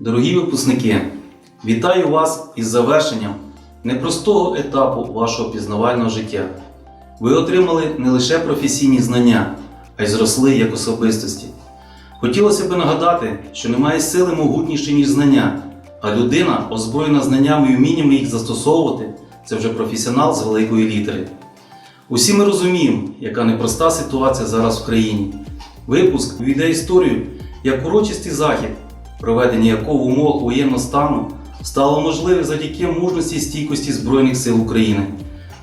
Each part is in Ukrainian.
Дорогі випускники, вітаю вас із завершенням непростого етапу вашого пізнавального життя. Ви отримали не лише професійні знання, а й зросли як особистості. Хотілося б нагадати, що немає сили могутніші, ніж знання, а людина, озброєна знаннями і вміннями їх застосовувати, це вже професіонал з великої літери. Усі ми розуміємо, яка непроста ситуація зараз в країні. Випуск увійде історію як урочистий захід, проведення якого в умовах воєнного стану стало можливе завдяки мужності і стійкості Збройних сил України.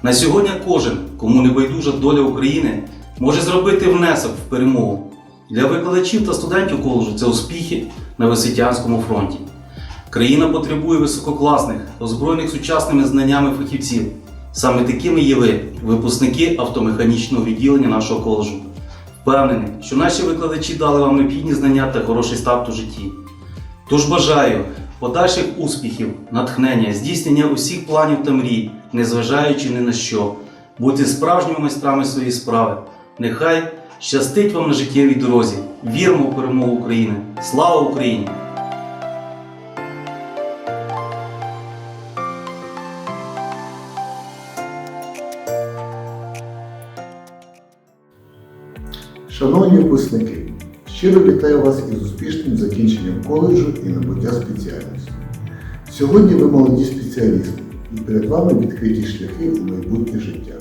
На сьогодні кожен, кому не байдужа доля України, може зробити внесок в перемогу. Для викладачів та студентів коледжу це успіхи на Висвітянському фронті. Країна потребує висококласних, озброєних сучасними знаннями фахівців. Саме такими є ви, випускники автомеханічного відділення нашого коледжу. Впевнений, що наші викладачі дали вам необхідні знання та хороший старт у житті. Тож бажаю подальших успіхів, натхнення, здійснення усіх планів та мрій, незважаючи ні на що, бути справжніми майстрами своєї справи. Нехай щастить вам на життєвій дорозі. Віримо в перемогу України! Слава Україні! Шановні випускники, щиро вітаю вас із успішним закінченням коледжу і набуття спеціальності. Сьогодні ви молоді спеціалісти, і перед вами відкриті шляхи у майбутнє життя.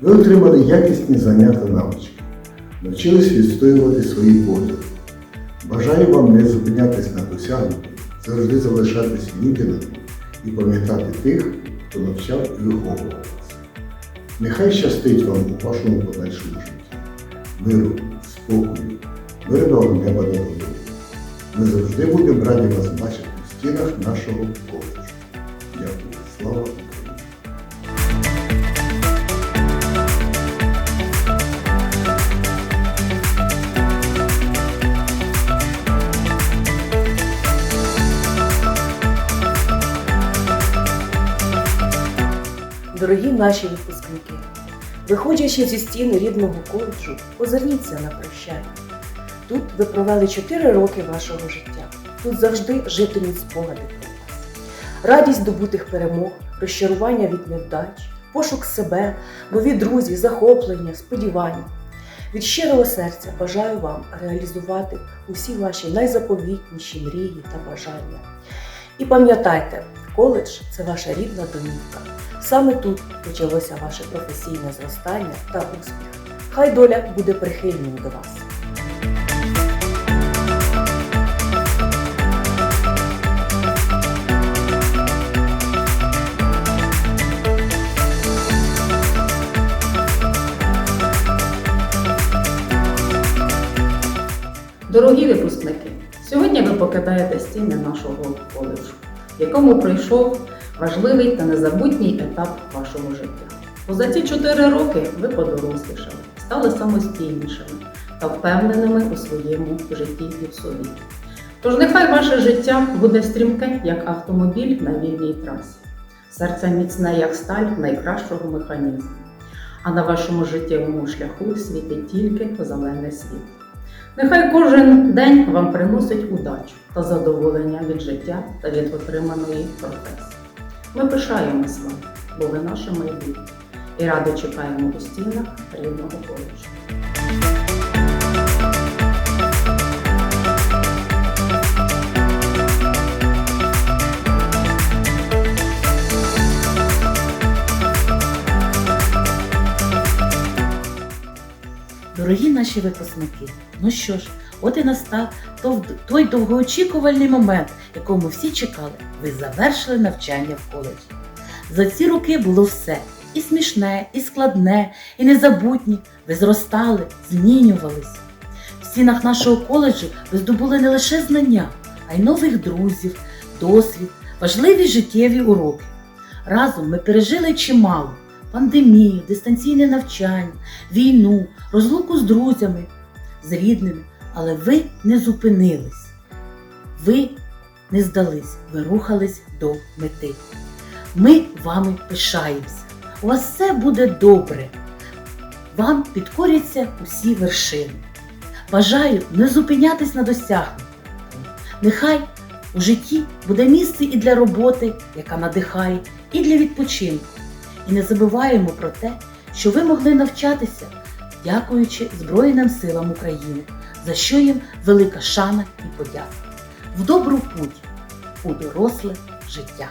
Ви отримали якісні знання та навички, навчились відстоювати свої погляди. Бажаю вам не зупинятись на досягнутому, завжди залишатись відданими і пам'ятати тих, хто навчав і виховував вас. Нехай щастить вам у вашому подальшому житті миру, спокою, мирного неба над головою. Ми завжди будемо раді вас бачити в стінах нашого коледжу. Дякую. Слава! Дорогі наші випускники, виходячи зі стіни рідного коледжу, озирніться на прощання. Тут ви провели 4 роки вашого життя. Тут завжди житимуть спогади про вас. Радість добутих перемог, розчарування від невдач, пошук себе, нові друзі, захоплення, сподівання. Від щирого серця бажаю вам реалізувати усі ваші найзаповітніші мрії та бажання. І пам'ятайте, коледж це ваша рідна домівка. Саме тут почалося ваше професійне зростання та успіх. Хай доля буде прихильною до вас. Дорогі випускники, сьогодні ви покидаєте стіни нашого коледжу, в якому пройшов важливий та незабутній етап вашого життя. Бо за ці чотири роки ви подорослішали, стали самостійнішими та впевненими у своєму житті і в собі. Тож нехай ваше життя буде стрімке, як автомобіль на вільній трасі, серце міцне, як сталь найкращого механізму. А на вашому життєвому шляху світить тільки зелене світло. Нехай кожен день вам приносить удачу та задоволення від життя та від отриманої професії. Ми пишаємось вам, бо ви наше майбутнє, і радо чекаємо у стінах рідного коледжу. Наші випускники, ну що ж, от і настав той довгоочікувальний момент, якого ми всі чекали. Ви завершили навчання в коледжі. За ці роки було все і смішне, і складне, і незабутнє. Ви зростали, змінювались. В стінах нашого коледжу ви здобули не лише знання, а й нових друзів, досвід, важливі життєві уроки. Разом ми пережили чимало пандемію, дистанційне навчання, війну, розлуку з друзями, з рідними, але ви не зупинились. Ви не здались, ви рухались до мети. Ми вами пишаємося. У вас все буде добре. Вам підкоряться усі вершини. Бажаю не зупинятись на досягненні. Нехай У житті буде місце і для роботи, яка надихає, і для відпочинку. І не забуваємо про те, що ви могли навчатися, дякуючи Збройним силам України, за що їм велика шана і подяка. В добру путь у доросле життя.